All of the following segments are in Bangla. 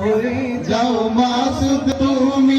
হয়ে যাও মাসুদ তুমি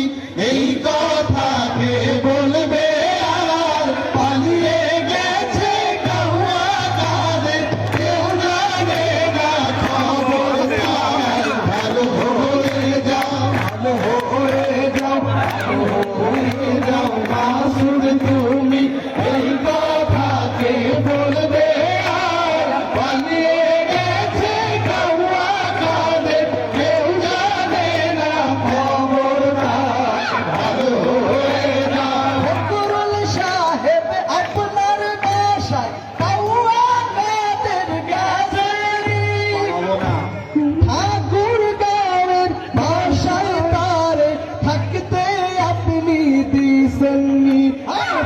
হোসেননি।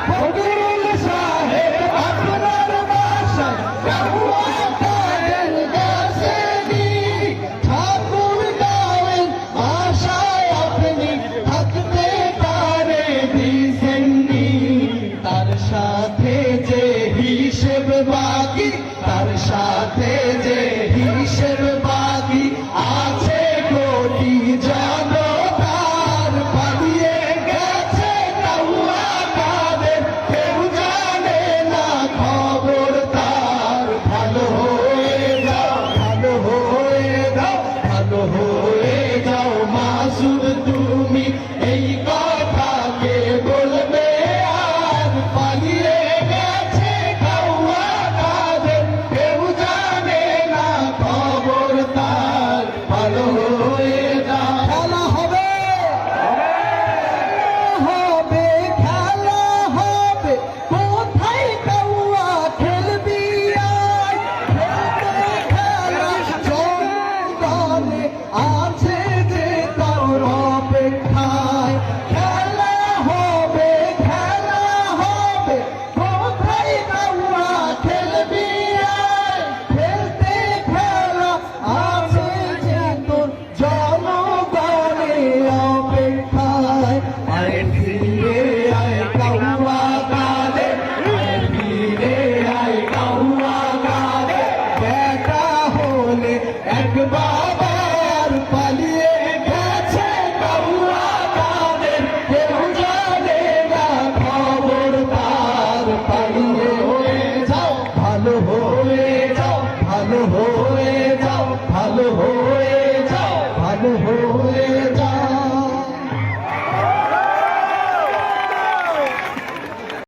ফজরুল সাহেব আপনার বাসায় সাথে যে হিসেব বাকি, তার সাথে যে হিসেব বাকি আছে কোটি যা হুজুর তুমি এই কথাকে বলবে আর পালিয়ে ভালো হোক